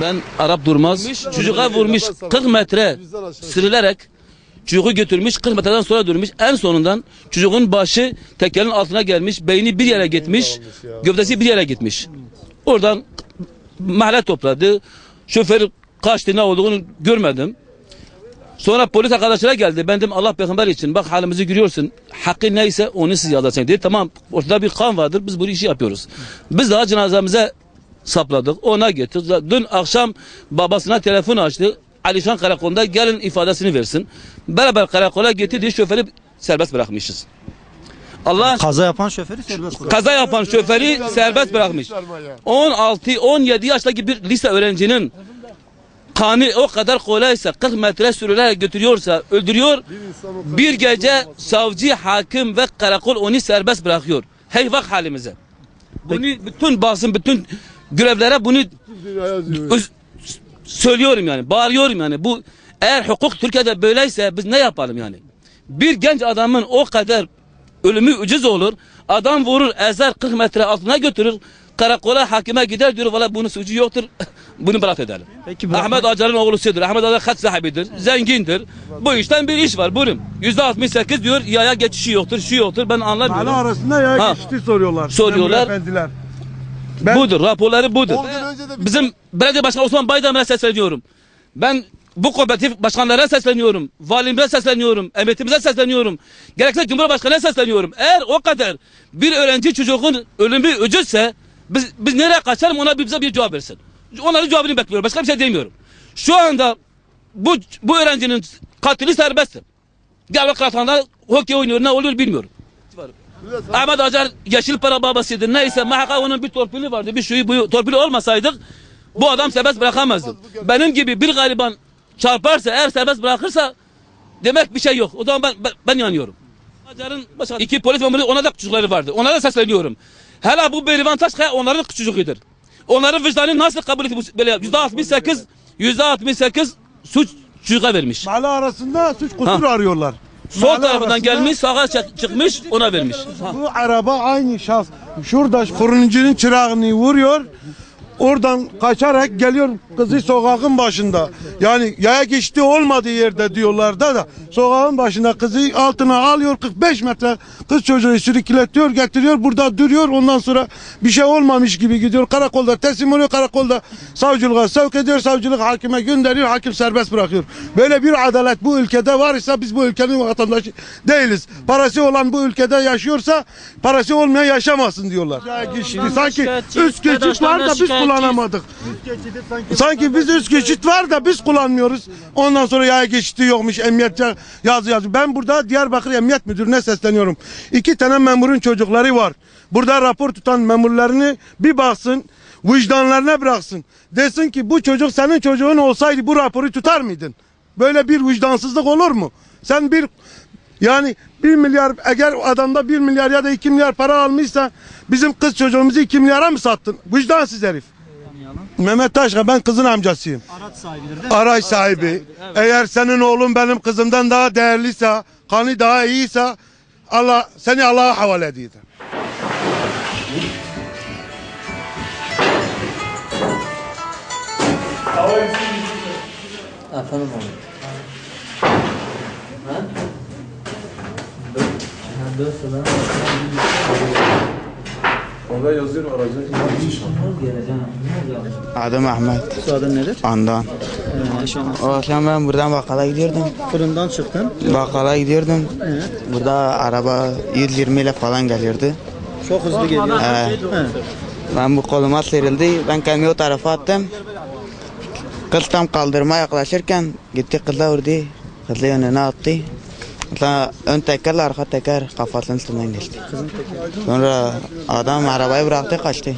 Ben Arap Durmaz çocuğa vurmuş 40 metre sürülerek çocuğu götürmüş 40 metreden sonra durmuş en sonundan çocuğun başı tekerin altına gelmiş beyni bir yere gitmiş gövdesi bir yere gitmiş. Oradan mahalle topladı şoför kaçtı ne olduğunu görmedim. Sonra polis arkadaşlara geldi. Ben dedim Allah peygamber için bak halimizi görüyorsun. Hakkı neyse onu siz yazacaksınız. Dedi tamam ortada bir kan vardır biz bu işi yapıyoruz. Biz daha cenazemize sapladık. Ona getirdik. Dün akşam babasına telefon açtı. Alişan karakolunda gelin ifadesini versin. Beraber karakola getirdi şoförü serbest bırakmışız. Allah Kaza yapan şoförü serbest bırak. kaza yapan şoförü serbest bırakmış. 16-17 yaşındaki bir lise öğrencinin kanı o kadar kolaysa 40 metre sürülerek götürüyorsa öldürüyor. Bir gece savcı, hakim ve karakol onu serbest bırakıyor. Hey bak halimize. Bunu bütün basın, bütün görevlere bunu öz- söylüyorum yani. Bağırıyorum yani. Bu eğer hukuk Türkiye'de böyleyse biz ne yapalım yani? Bir genç adamın o kadar ölümü ucuz olur. Adam vurur, ezer 40 metre altına götürür. Karakola hakime gider diyor valla bunun suçu yoktur. Bunu bırak edelim. Peki bu Ahmet Acar'ın oğlusudur. Ahmet Acar kat sahibidir. Zengindir. Bu işten bir iş var. Buyurun. Yüzde 68 diyor yaya geçişi yoktur, şu yoktur. Ben Mahalle anlamıyorum. arasında ya Ha. geçti soruyorlar. Soruyorlar. Efendiler. Ben Budur. Raporları budur. Bir- Bizim belediye başkanı Osman Baydamir'e sesleniyorum. Ben bu kooperatif başkanlara sesleniyorum. Valimize sesleniyorum. Emniyetimize sesleniyorum. Gerekse Cumhurbaşkanı'na sesleniyorum. Eğer o kadar bir öğrenci çocuğun ölümü ucuzsa biz, biz nereye kaçalım ona bize bir cevap versin. Onların cevabını bekliyorum. Başka bir şey demiyorum. Şu anda bu bu öğrencinin katili serbesttir. Gel kıraathanada hokey oynuyor ne oluyor bilmiyorum. Ahmet Acar yeşil para babasıydı. Neyse muhakkak onun bir torpili vardı. Bir şuyu bu torpili olmasaydık bu adam serbest bırakamazdı. Benim gibi bir gariban çarparsa eğer serbest bırakırsa demek bir şey yok. O zaman ben ben, ben yanıyorum. Acar'ın iki polis memuru ona da çocukları vardı. Onlara sesleniyorum. Hala bu Berivan Taşkaya onların çocuğudur. Onların vicdanı nasıl kabul bu- böyle yüzde 68 yüzde 68 suç çocuğa vermiş. mahalle arasında suç kusur Ha. arıyorlar. Sol Mahalle tarafından arasında gelmiş sağa çık- çıkmış ona vermiş. Ha. Bu araba aynı şahs. Şurada fırıncının çırağını vuruyor. Oradan kaçarak geliyor kızı sokağın başında. Yani yaya geçti olmadığı yerde diyorlar da da sokağın başında kızı altına alıyor 45 metre kız çocuğu sürükletiyor getiriyor burada duruyor ondan sonra bir şey olmamış gibi gidiyor karakolda teslim oluyor karakolda savcılığa sevk ediyor savcılık hakime gönderiyor hakim serbest bırakıyor. Böyle bir adalet bu ülkede var ise biz bu ülkenin vatandaşı değiliz. Parası olan bu ülkede yaşıyorsa parası olmayan yaşamasın diyorlar. Ya geçti. Sanki üst geçit var da biz kullanamadık. Sanki biz üst geçit var da biz kullanmıyoruz. Ondan sonra yaya geçiti yokmuş emniyet ya- yazı yazıyor. Ben burada Diyarbakır Emniyet Müdürü'ne sesleniyorum. İki tane memurun çocukları var. Burada rapor tutan memurlarını bir baksın vicdanlarına bıraksın. Desin ki bu çocuk senin çocuğun olsaydı bu raporu tutar mıydın? Böyle bir vicdansızlık olur mu? Sen bir yani bir milyar eğer adamda bir milyar ya da iki milyar para almışsa bizim kız çocuğumuzu iki milyara mı sattın? Vicdansız herif. Mehmet Taşka ben kızın amcasıyım. Araç sahibidir değil mi? Araç sahibi. Eğer senin oğlun benim kızımdan daha değerliyse, kanı daha iyiyse Allah seni Allah'a havale ediyor. Efendim abi. Ha? Ha, dörtse ben Orada yazıyor aracın. Adım Ahmet. Soyadın nedir? Andan. Ee, O akşam ben buradan bakkala gidiyordum. fırından çıktın. Bakkala gidiyordum. Burada araba 120 ile falan geliyordu. Çok hızlı geliyor. He. Ben bu koluma sıyrıldı. Ben kendimi o tarafa attım. Kız tam kaldırıma yaklaşırken gitti kıza vurdu. Kızı önüne attı. Sonra ön tekerle arka teker kafasının üstünden geçti. Sonra adam arabayı bıraktı kaçtı.